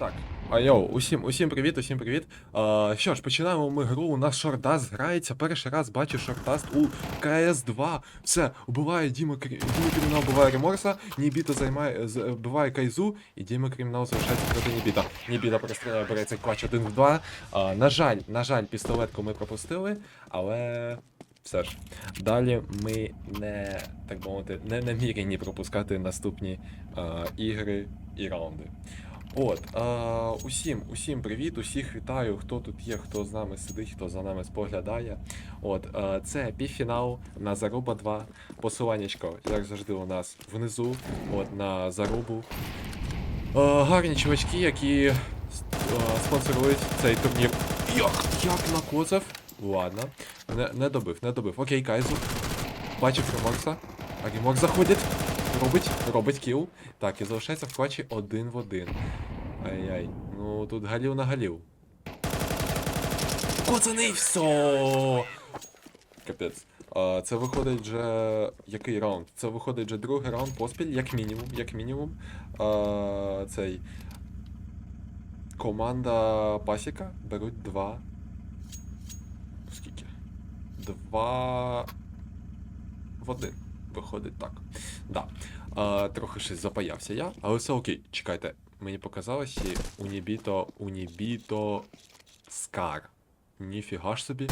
Так. А йоу, усім, усім привіт, усім привіт. А, що ж, починаємо ми гру. У нас шордаст грається. Перший раз бачу шордаст у КС 2. Все, вбиває Діма Кримінал, вбиває Реморса, Нібіта займає, вбиває Кайзу, і Діма Кримінал залишається проти Нібіта. Нібіта перестріляє, береться клач 1 в 2. А, на жаль, на жаль, пістолетку ми пропустили, але. Все ж, далі ми не, так мовити, не намірені пропускати наступні а, ігри і раунди. От, а, усім, усім привіт, усіх вітаю, хто тут є, хто з нами сидить, хто за нами споглядає. От, а, це півфінал на Заруба 2. Посиланнячко, як завжди, у нас внизу, от на Зарубу. А, гарні чувачки, які а, спонсорують цей турнір. Як, як накоцав? Ладно, не, не добив, не добив. Окей, Кайзу. Бачив Реморса. А Реморс заходить. Робить, робить кіл. Так, і залишається в клатчі один в один. Ай-яй. Ну тут галів на галів. Коцаний все! Капець. А, це виходить вже. Який раунд? Це виходить вже другий раунд поспіль, як мінімум, як мінімум. А, цей. Команда Пасіка беруть два. Скільки? Два. В один. Виходить так. Да. А, трохи щось запаявся я, але все окей. Чекайте, мені показалось, Унібіто, Унібіто Скар. Ніфіга ж собі.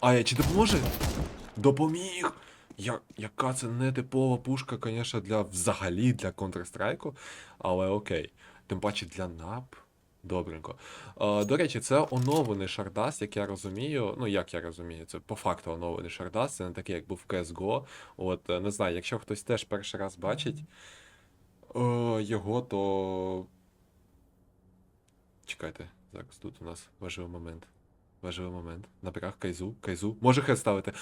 А я чи допоможе? Допоміг! Я, яка це не типова пушка, звісно, для взагалі для Counter-Strike, але окей. Тим паче для НАП. Добренько. Е, до речі, це оновлений шардас, як я розумію. Ну, як я розумію, це по факту оновлений шардас, це не такий, як був в CSGO. От, е, не знаю, якщо хтось теж перший раз бачить е, його, то. Чекайте, зараз тут у нас важливий момент. Важливий момент. Набирах кайзу, кайзу. Може хе ставити.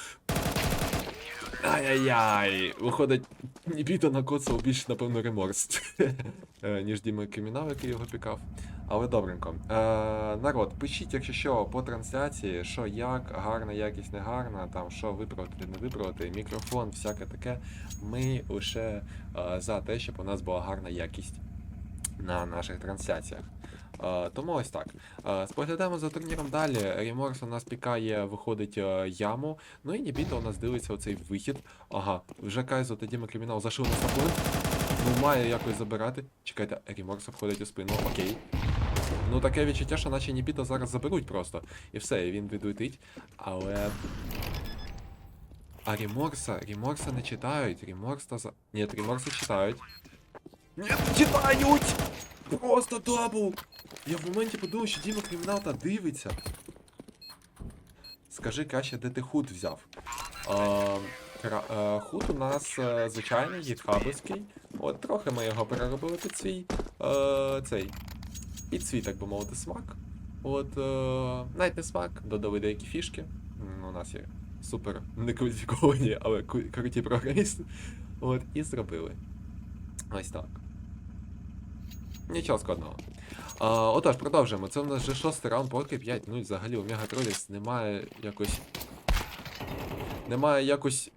Ай-яй-яй! Виходить, Нібіто накоцав більше, напевно, реморс, е, ніж Діма Кримінал, який його пікав. Але добренько. Е, народ, пишіть, якщо що, по трансляції, що як, гарна якість, не гарна, там що виправити, не виправити, мікрофон, всяке таке. Ми лише е, за те, щоб у нас була гарна якість на наших трансляціях. Е, тому ось так. Е, споглядаємо за турніром далі. Реморс у нас пікає, виходить е, яму. Ну і Нібіто у нас дивиться оцей вихід. Ага, вже Кайзо та Діма Кримінал зашив на плент. Ну, має якось забирати. Чекайте, Реморс входить у спину, окей. Ну таке відчуття, що наче Нібіто зараз заберуть просто. І все, він відлетить. Але. А Реморса, Реморса не читають. Реморса за. Ні, Реморса читають. Ні, читають! Просто дабл! Я в моменті подумав, що Діма Кримінал та дивиться. Скажи краще, де ти худ взяв? Е, худ у нас е, звичайний, гітхабовський. От трохи ми його переробили під свій е, цей. Під свій, так би мовити, смак. От е, навіть не смак, додали деякі фішки. У нас є супер некваліфіковані, але круті програмісти. От, і зробили. Ось так. Нічого складного. А, отож, продовжуємо. Це в нас вже шостий раунд поки 5 0 взагалі у Мегатроліс немає якось. Немає якось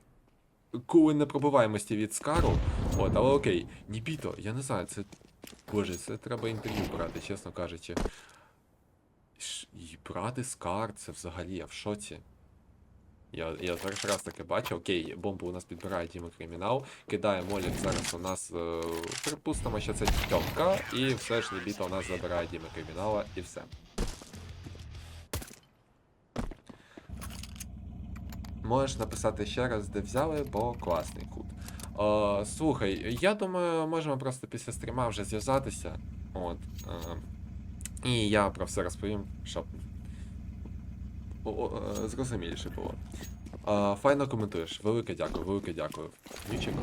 кули непробиваємості від Скару. От, але окей. Нібіто, я не знаю, це. Боже, це треба інтерв'ю брати, чесно кажучи. І брати Скар, це взагалі я в шоці. Я, я перший раз таке бачу. Окей, бомбу у нас підбирає Діма Кримінал, кидає Молік зараз у нас. Е, припустимо, що це тьомка, і все ж Нібіта у нас забирає Діма Кримінала і все. Можеш написати ще раз, де взяли, бо класний кут. Е, слухай, я думаю, можемо просто після стріма вже зв'язатися. От. Е, і я про все розповім, щоб зрозуміліше було. А, файно коментуєш. Велике дякую, велике дякую. Нічик.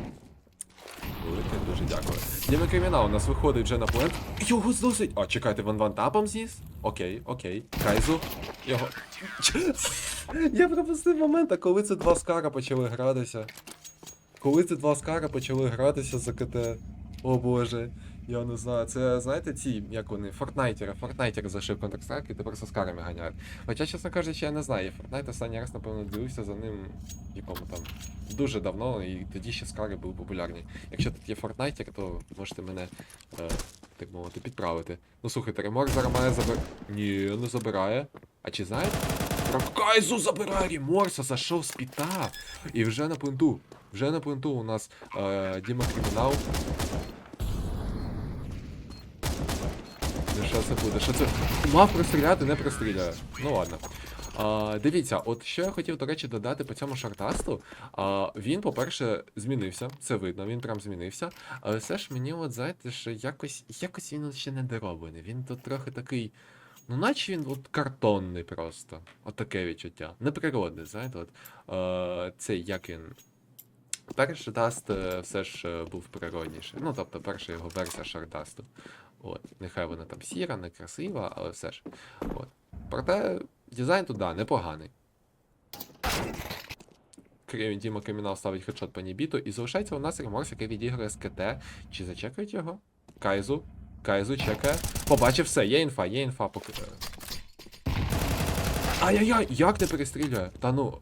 Велике дуже дякую. Діма кримінал у нас виходить вже на плент. Його зносить. А, чекайте, ван ван зніс? Окей, окей. Кайзу. Його. Я пропустив момент, а коли це два скара почали гратися. Коли це два скара почали гратися за КТ. О боже. Я не знаю, це знаєте ці, як вони, фортнайтери. Фортнайтер зашив Counter-Strike і тепер со скарами ганяють. Хоча, чесно кажучи, я не знаю, я Fortnite останній раз, напевно, дивився за ним, якому там дуже давно, і тоді ще скари були популярні. Якщо тут є Fortnite, то можете мене е, так мовити, підправити. Ну слухайте, реморк зараз має забир... Ні, не забирає. А чи знаєте? Про Кайзу забирає реморса, зайшов з піта. І вже на пункту. Вже на пункту у нас е, Діма Кримінал. Ну що це буде? Що це? Мав простріляти, не простріляє. Ну ладно. А, дивіться, от що я хотів, до речі, додати по цьому шартасту. А, він, по-перше, змінився, це видно, він прям змінився. Але все ж мені, от знаєте, що якось, якось він ще не дороблений. Він тут трохи такий. Ну, наче він от картонний просто. От таке відчуття. Неприродне, знаєте, от е, цей як він. Перший даст е, все ж е, був природніший. Ну, тобто перша його версія шардасту. От. Нехай вона там сіра, не красива, але все ж. От. Проте дизайн тут, да, непоганий. Крім Діма Кримінал ставить хедшот по Нібіту, і залишається у нас реморс, який відіграє з КТ. Чи зачекають його? Кайзу. Кайзу чекає. Побачив все, є інфа, є інфа поки. Ай-яй-яй, як не перестрілює? Та ну.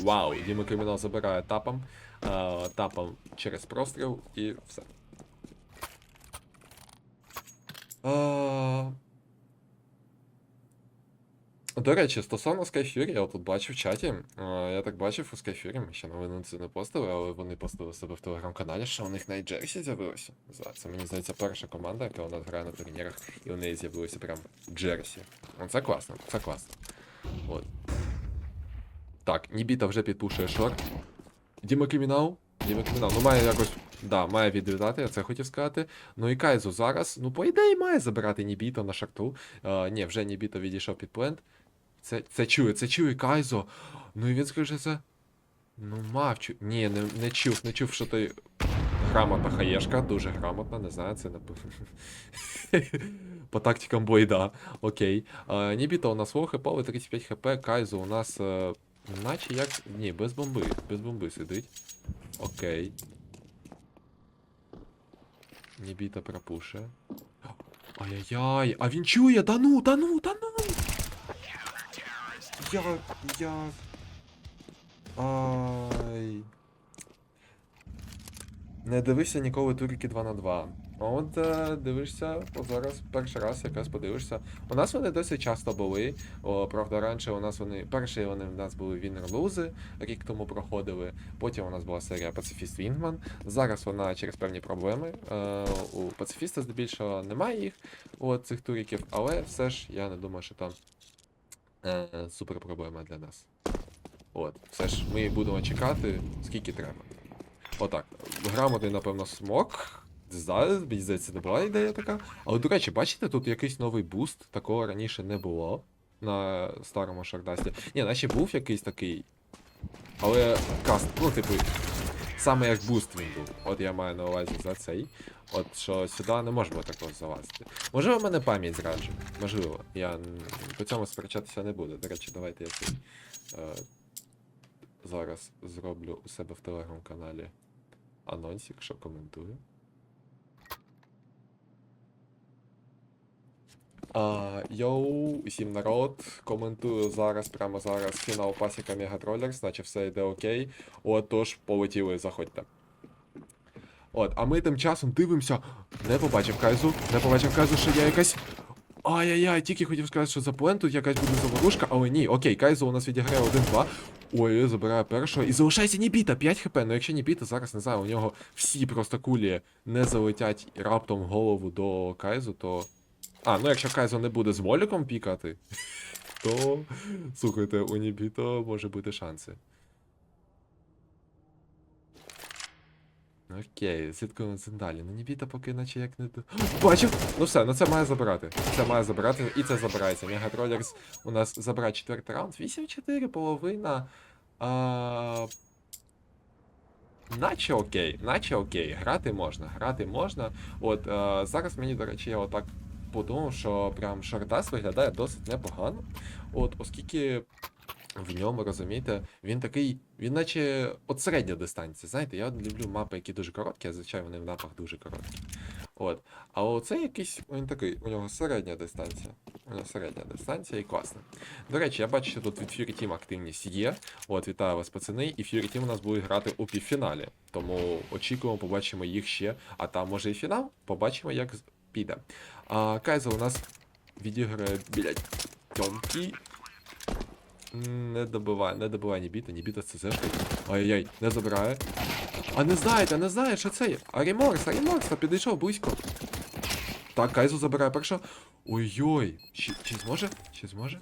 Вау, Діма Кримінал забирає тапом. е, тапом через простріл і все. А... До речі, стосовно Skyfury, я тут бачив в чаті. Я так бачив у Skyfury, ми ще новину це не постили, але вони постили себе в телеграм-каналі, що у них на Джерсі з'явилося. Це мені здається перша команда, яка у нас грає на турнірах, і у неї з'явилося прям Джерсі. Ну, Це класно, це класно. От. Так, Нібіта вже підпушує шорт. Діма Кримінал. Діма Кримінал. Ну має якось. Да, має відвідати, я це хотів сказати. Ну і Кайзу зараз, ну, по ідеї, має забирати Нібіто на шарту. А, ні, вже Нібіто відійшов під плент. Це, це чує, це чує Кайзо. Ну і він скаже це. Ну, мав чу. Ні, не, не чув, не чув, що ти. Грамотна хаєшка, дуже грамотна, не знаю, це не. По тактикам бой, да. Окей. А, Нібіто у нас лоу хп, 35 хп, Кайзо у нас. е, наче як. Ні, без бомби. Без бомби сидить. Окей. Нібіта пропушує. Ай-яй-яй, а він чує, да ну, да ну, да ну. Я, я... Ай. Не дивишся ніколи турки 2 на 2. А от е, дивишся, от зараз перший раз якраз подивишся. У нас вони досить часто були. О, правда, раніше у нас вони. Перші вони в нас були Вінер-лузи, рік тому проходили. Потім у нас була серія Пацифіст Вінгман. Зараз вона через певні проблеми. Е, у пацифіста здебільшого немає їх, от цих туріків, але все ж я не думаю, що там е, супер проблема для нас. От, все ж ми будемо чекати, скільки треба. Отак. Грамотний, напевно, смок. Зараз, мені здається, не була ідея така. Але, до речі, бачите, тут якийсь новий буст, такого раніше не було на старому шардасті. Ні, наче був якийсь такий. Але каст, ну, типу, саме як буст він був. От я маю на увазі за цей. От що сюди не можемо такого залазити. Можливо, в мене пам'ять зраджує. Можливо. Я по цьому сперечатися не буду. До речі, давайте я цей. Зараз зроблю у себе в телеграм-каналі анонсик, що коментую. А, йоу, усім народ. Коментую зараз, прямо зараз фінал пасіка Мегатролерс, наче все йде окей. Отож, полетіли, заходьте. От, а ми тим часом дивимося. Не побачив Кайзу, не побачив Кайзу, що є якась. Ай-яй-яй, тільки хотів сказати, що за плен тут якась буде заворушка, але ні, окей, Кайзу у нас відіграє 1-2. Ой, забирає першого. І залишається Нібіта, 5 хп. Ну якщо Нібіта зараз не знаю, у нього всі просто кулі не залетять раптом голову до Кайзу, то. А, ну якщо Кайзо не буде з моліком пікати, то. Слухайте, у Нібіто може бути шанси. Окей, слідкуємо за далі. Ну Нібіта поки наче як не до. Бачив! Ну все, ну це має забирати. Це має забирати, і це забирається. Мегатролерс у нас забирає четвертий раунд. 8-4, половина. А... Наче окей, наче окей. Грати можна, грати можна. От е, зараз мені, до речі, я отак подумав, що прям Шардас виглядає досить непогано. От, оскільки в ньому, розумієте, він такий, він наче от середня дистанція. Знаєте, я люблю мапи, які дуже короткі, а звичайно вони в мапах дуже короткі. От. А оце якийсь, він такий, у нього середня дистанція. е, середня дистанція і класно. До речі, я бачу, що тут від Fury Team активність є. От, вітаю вас, пацани. І Fury Team у нас буде грати у півфіналі. Тому очікуємо, побачимо їх ще. А там може і фінал. Побачимо, як піде. А Кайза у нас відіграє біля тьомки. Не добиває, не добиває ні біта, ні біта з ЦЗшкою. Ай-яй, не забирає. А не знаєте, не знає, що це є. Аріморс, Аріморс, та підійшов близько. Так, Кайзу забирає перша. Ой-ой. Чи, чи зможе? Чи зможе?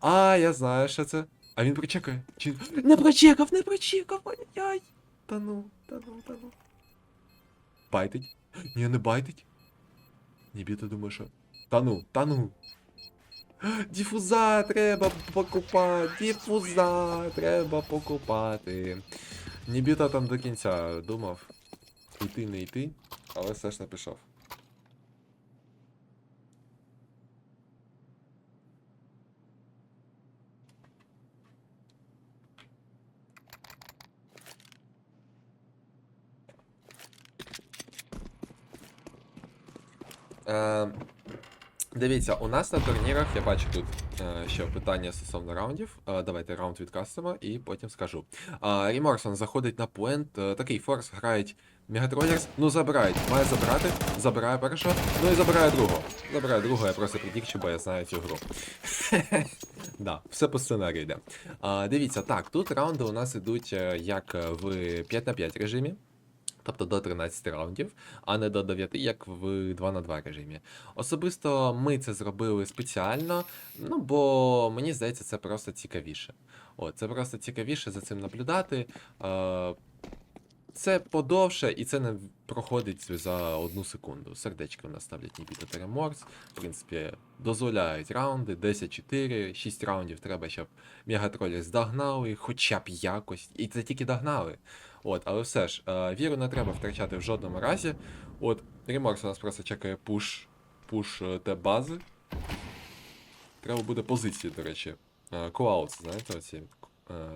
А, я знаю, що це. А він прочекає. Чи... Не прочекав, не прочекав, ай-яй. Та ну, та ну, та ну. Байтить? Ні, не байтить. Ні, біта думаю, що. Та ну, та ну. Діфуза треба покупати. Діфуза треба покупати. Нібіта там до кінця думав. Йти, не йти, але все ж не пішов. Дивіться, у нас на турнірах, я бачу тут е, ще питання стосовно раундів. Е, давайте раунд відкастимо і потім скажу. Е, Ріморсон заходить на поінт, е, такий форс грають Мегатролерс, ну забирають, має забирати, забирає першого, ну і забирає другого. Забирає другого, я просто предікчу, бо я знаю цю гру. Да, все по сценарію йде. Дивіться, так, тут раунди у нас ідуть е, як в 5 на 5 режимі. Тобто до 13 раундів, а не до 9, як в 2 на 2 режимі. Особисто ми це зробили спеціально, ну бо мені здається, це просто цікавіше. О, це просто цікавіше за цим наблюдати. Е, це подовше і це не проходить за одну секунду. Сердечки в нас ставлять Нібіта та Реморс. В принципі, дозволяють раунди, 10-4, 6 раундів треба, щоб Мегатролі здогнали, хоча б якось. І це тільки догнали. От, але все ж, е, віру не треба втрачати в жодному разі. От, Реморс у нас просто чекає пуш, пуш е, те бази. Треба буде позиції, до речі. Коаутс, знаєте, оці е,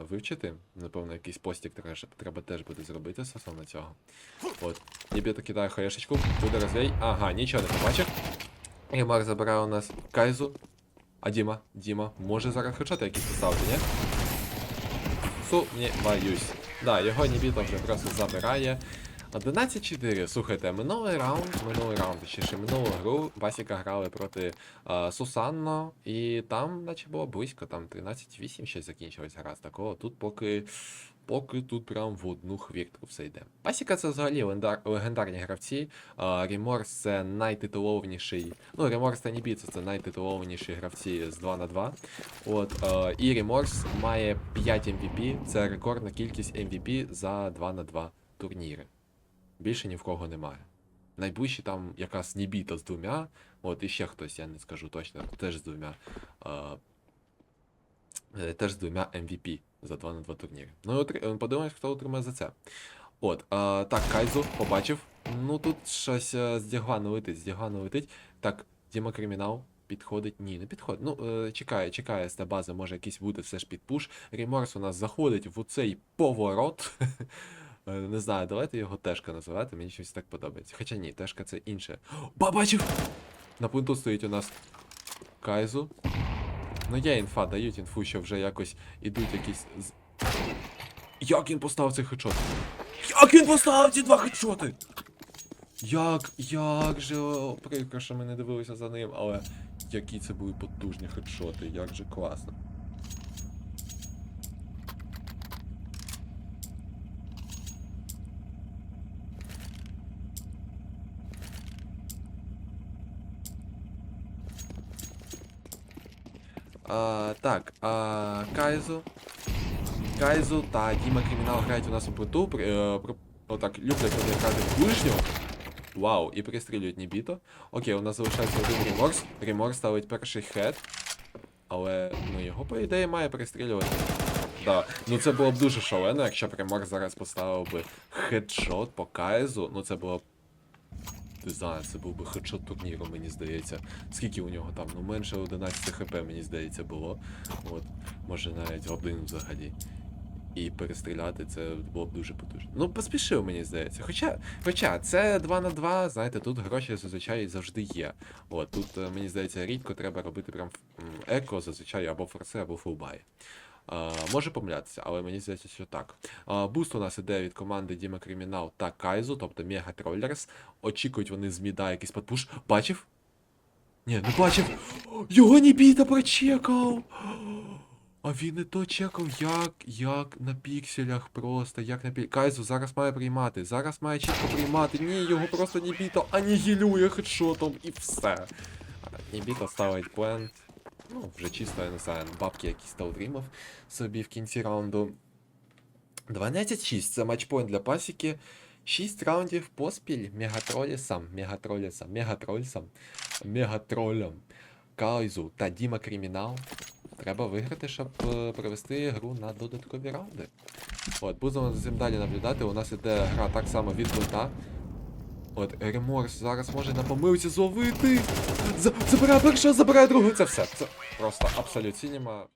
вивчити. Напевно, якийсь постік треба, теж буде зробити стосовно цього. От. Нібіто кидаю хаєшечку, буде розвій. Ага, нічого не побачив. Ремар забирає у нас Кайзу. А Діма, Діма, може зараз хедшоти якісь поставити, ні? Сумніваюсь. Да, його нібито вже просто забирає. 11-4. Слухайте, минулий раунд, минулий раунд, ще ще минулу гру Басіка грали проти а, Сусанно, і там, наче було близько, там 13-8 ще закінчилась гра з такого. Тут поки. Поки тут прям в одну хвіртку все йде. Басіка це взагалі лендар, легендарні гравці. А, Реморс це найтитулованіший. Ну, Реморс та Нібіце це найтитулованіші гравці з 2 на 2. От, е, і Реморс має 5 MVP, це рекордна кількість MVP за 2 на 2 турніри. Більше ні в кого немає. Найближчі там якась Нібіта з двома, от і ще хтось, я не скажу точно, теж з двома. Е, е, теж з двома MVP за 2 на 2 турніри. Ну, і отри- подивимось, хто отримає за це. От, е, так, Кайзу побачив. Ну тут щось е, з Дягвана летить, з Дягвана летить. Так, Діма Кримінал підходить. Ні, не підходить. Ну, е, чекає, чекає з бази, може якийсь буде все ж під пуш. Реморс у нас заходить в цей поворот. Е, Не знаю, давайте його Тешка називати, мені щось так подобається. Хоча ні, Тешка це інше. Ба, бачив! На пункту стоїть у нас Кайзу. Ну є інфа, дають інфу, що вже якось ідуть якісь. Як він поставив цей хедшот? Як він поставив ці два хедшоти? Як, як же прикро, що ми не дивилися за ним, але які це були потужні хедшоти, як же класно. А, так, а, Кайзу. Кайзу та Діма Кримінал грають у нас у при- е, Отак, люблять вони грати в ближню. Вау, і пристрілюють Нібіто. Окей, у нас залишається один Реморс. Реморс ставить перший хед. Але ну його, по ідеї, має перестрілювати. Да. Ну це було б дуже шалено, якщо б зараз поставив би хедшот по Кайзу. Ну це було б. Знаю, це був би хедшот турніру, мені здається. Скільки у нього там? Ну менше 11 хп, мені здається, було. От, може навіть один взагалі. і перестріляти, це було б дуже потужно. Ну, поспішив, мені здається. Хоча, хоча це 2 на 2, знаєте, тут гроші зазвичай завжди є. От, тут, е, мені здається, рідко треба робити прям еко, зазвичай або форси, або фулбай. Може помилятися, але мені здається, що так. Буст у нас іде від команди Діма Кримінал та Кайзу, тобто Мега Троллерс. Очікують вони з міда якийсь подпуш. Бачив? Ні, не бачив. Його Нібіта прочекав. А він не то чекав, як, як на пікселях просто, як на пік... Кайзу зараз має приймати, зараз має чітко приймати. Ні, його просто Нібіто анігілює хедшотом і все. А, Нібіто ставить плент. Ну, вже чисто, я не знаю, бабки якісь та отримав собі в кінці раунду. 12-6, це матчпоінт для пасіки. 6 раундів поспіль Мегатролісам, Мегатролісам, Мегатрольсам, Мегатролям, Кайзу та Діма Кримінал. Треба виграти, щоб е, провести гру на додаткові раунди. От, будемо за цим далі наблюдати. У нас іде гра так само від бота. От, Реморс зараз може на помилці зловити. За- Забирає першого, забирає другого. Це все. Це просто абсолютно сінема.